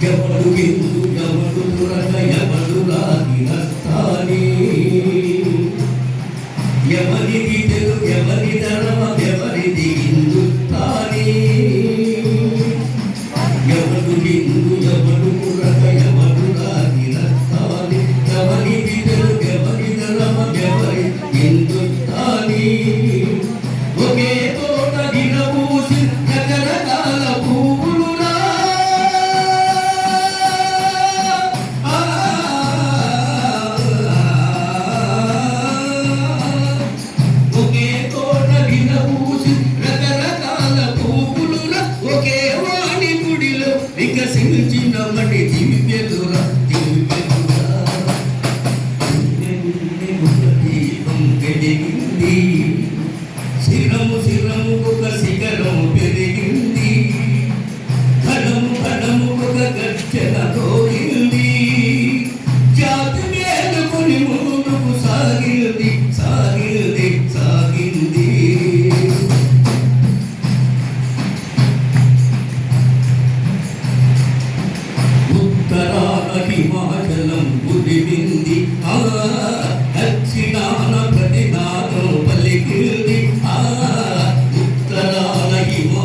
ఎవడు ఎందు ఎవడు తురగ ఎవడు రాగి నస్తాని ఎవరిది తెలు ఎవరి ధర్మ ఎవరిది హిందుస్థాని ఎవడు హిందు ఎవడు తురగ ఎవడు రాగి నస్తాని ఎవరిది తెలు ఎవరి ధర్మ ఎవరి హిందుస్థాని ఇంకా వికసించినమని దివ్యదురా దివ్యదురా దీపం పెరిగింది శిరము ఒక శిఖరం పెరిగింది